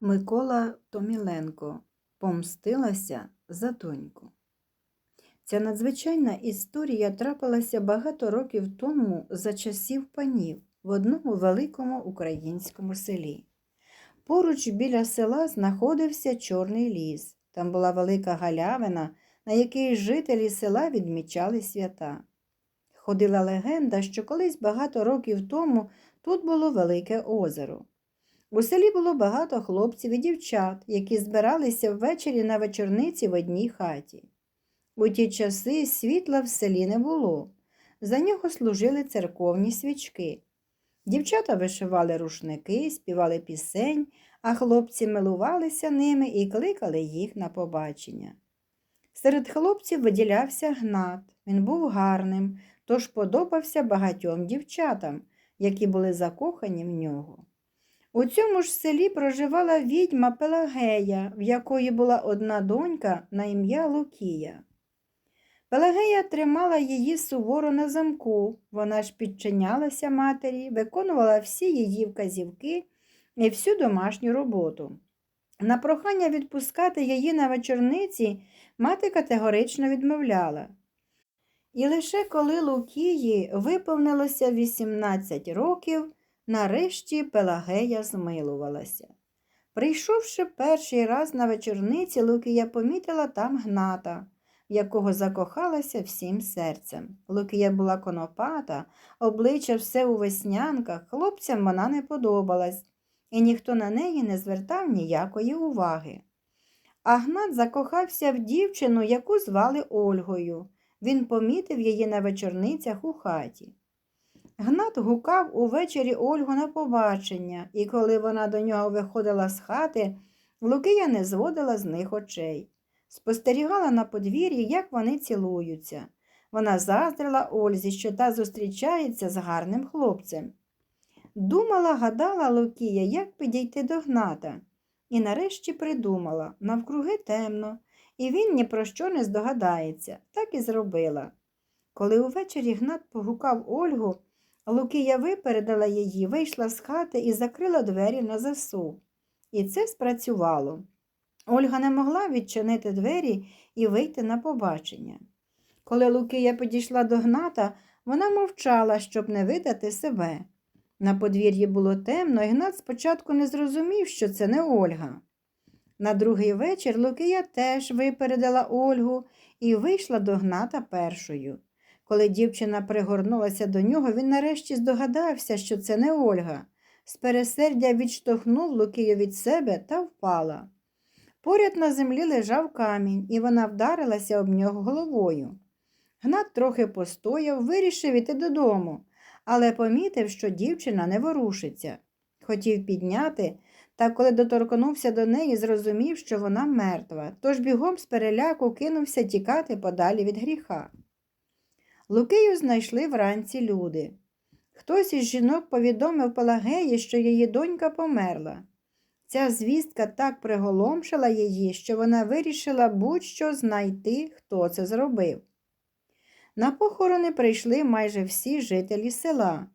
Микола Томіленко помстилася за доньку. Ця надзвичайна історія трапилася багато років тому за часів панів в одному великому українському селі. Поруч біля села знаходився Чорний ліс. Там була велика галявина, на якій жителі села відмічали свята. Ходила легенда, що колись багато років тому тут було велике озеро. У селі було багато хлопців і дівчат, які збиралися ввечері на вечорниці в одній хаті. У ті часи світла в селі не було. За нього служили церковні свічки. Дівчата вишивали рушники, співали пісень, а хлопці милувалися ними і кликали їх на побачення. Серед хлопців виділявся гнат. Він був гарним, тож подобався багатьом дівчатам, які були закохані в нього. У цьому ж селі проживала відьма Пелагея, в якої була одна донька на ім'я Лукія. Пелагея тримала її суворо на замку, вона ж підчинялася матері, виконувала всі її вказівки і всю домашню роботу. На прохання відпускати її на вечорниці мати категорично відмовляла. І лише коли Лукії виповнилося 18 років, нарешті Пелагея змилувалася. Прийшовши перший раз на вечорниці, Лукія помітила там гната, в якого закохалася всім серцем. Лукія була конопата, обличчя все у веснянках, хлопцям вона не подобалась, і ніхто на неї не звертав ніякої уваги. А гнат закохався в дівчину, яку звали Ольгою. Він помітив її на вечорницях у хаті. Гнат гукав увечері Ольгу на побачення, і коли вона до нього виходила з хати, Лукія не зводила з них очей. Спостерігала на подвір'ї, як вони цілуються. Вона заздрила Ользі, що та зустрічається з гарним хлопцем. Думала, гадала Лукія, як підійти до гната, і нарешті придумала навкруги темно, і він ні про що не здогадається, так і зробила. Коли увечері Гнат погукав Ольгу, Лукія випередила її, вийшла з хати і закрила двері на засув. І це спрацювало. Ольга не могла відчинити двері і вийти на побачення. Коли Лукія підійшла до Гната, вона мовчала, щоб не видати себе. На подвір'ї було темно, і Гнат спочатку не зрозумів, що це не Ольга. На другий вечір Лукія теж випередила Ольгу і вийшла до Гната першою. Коли дівчина пригорнулася до нього, він нарешті здогадався, що це не Ольга. З пересердя відштовхнув Лукію від себе та впала. Поряд на землі лежав камінь, і вона вдарилася об нього головою. Гнат трохи постояв, вирішив іти додому, але помітив, що дівчина не ворушиться. Хотів підняти, та коли доторкнувся до неї, зрозумів, що вона мертва, тож бігом з переляку кинувся тікати подалі від гріха. Лукею знайшли вранці люди. Хтось із жінок повідомив Пелагеї, що її донька померла. Ця звістка так приголомшила її, що вона вирішила будь-що знайти, хто це зробив. На похорони прийшли майже всі жителі села,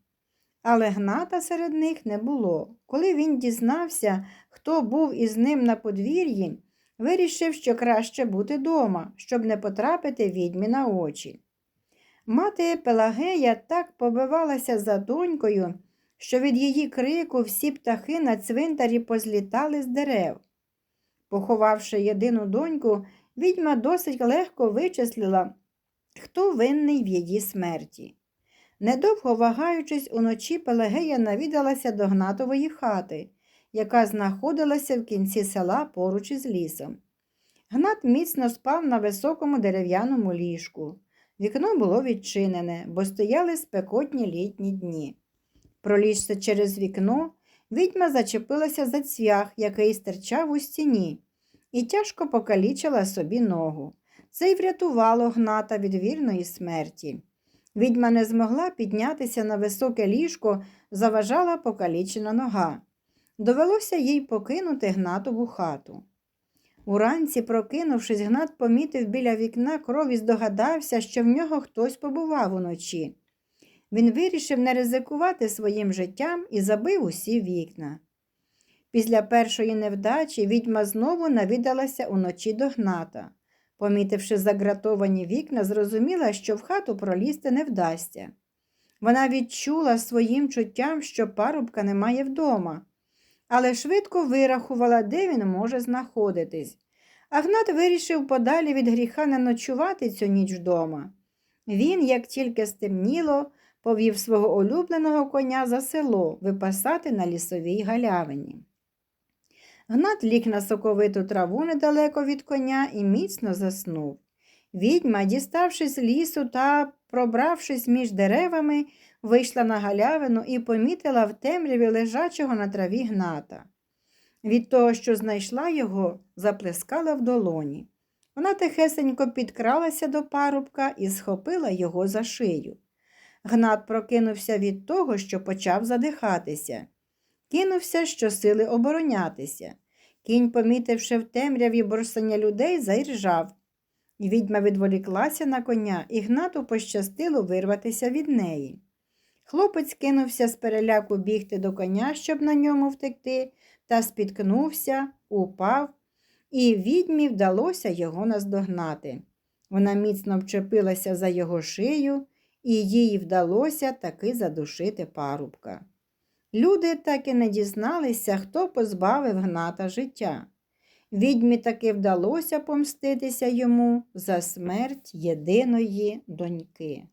але гната серед них не було. Коли він дізнався, хто був із ним на подвір'ї, вирішив, що краще бути дома, щоб не потрапити відьмі на очі. Мати Пелагея так побивалася за донькою, що від її крику всі птахи на цвинтарі позлітали з дерев. Поховавши єдину доньку, відьма досить легко вичислила, хто винний в її смерті. Недовго вагаючись, уночі Пелагея навідалася до Гнатової хати, яка знаходилася в кінці села поруч із лісом. Гнат міцно спав на високому дерев'яному ліжку. Вікно було відчинене, бо стояли спекотні літні дні. Пролізши через вікно, відьма зачепилася за цвях, який стирчав у стіні, і тяжко покалічила собі ногу. Це й врятувало гната від вірної смерті. Відьма не змогла піднятися на високе ліжко, заважала покалічена нога. Довелося їй покинути гнатову хату. Уранці, прокинувшись, Гнат помітив біля вікна кров і здогадався, що в нього хтось побував уночі. Він вирішив не ризикувати своїм життям і забив усі вікна. Після першої невдачі відьма знову навідалася уночі до Гната. Помітивши загратовані вікна, зрозуміла, що в хату пролізти не вдасться. Вона відчула своїм чуттям, що парубка немає вдома, але швидко вирахувала, де він може знаходитись. Агнат вирішив подалі від гріха не ночувати цю ніч вдома. Він, як тільки стемніло, повів свого улюбленого коня за село випасати на лісовій галявині. Гнат ліг на соковиту траву недалеко від коня і міцно заснув. Відьма, діставшись з лісу та пробравшись між деревами, вийшла на галявину і помітила в темряві лежачого на траві гната. Від того, що знайшла його, заплескала в долоні. Вона тихесенько підкралася до парубка і схопила його за шию. Гнат прокинувся від того, що почав задихатися. Кинувся щосили оборонятися. Кінь, помітивши в темряві борсання людей, заіржав. Відьма відволіклася на коня, і Гнату пощастило вирватися від неї. Хлопець кинувся з переляку бігти до коня, щоб на ньому втекти, та спіткнувся, упав, і відьмі вдалося його наздогнати. Вона міцно вчепилася за його шию, і їй вдалося таки задушити парубка. Люди так і не дізналися, хто позбавив гната життя. Відьмі таки вдалося помститися йому за смерть єдиної доньки.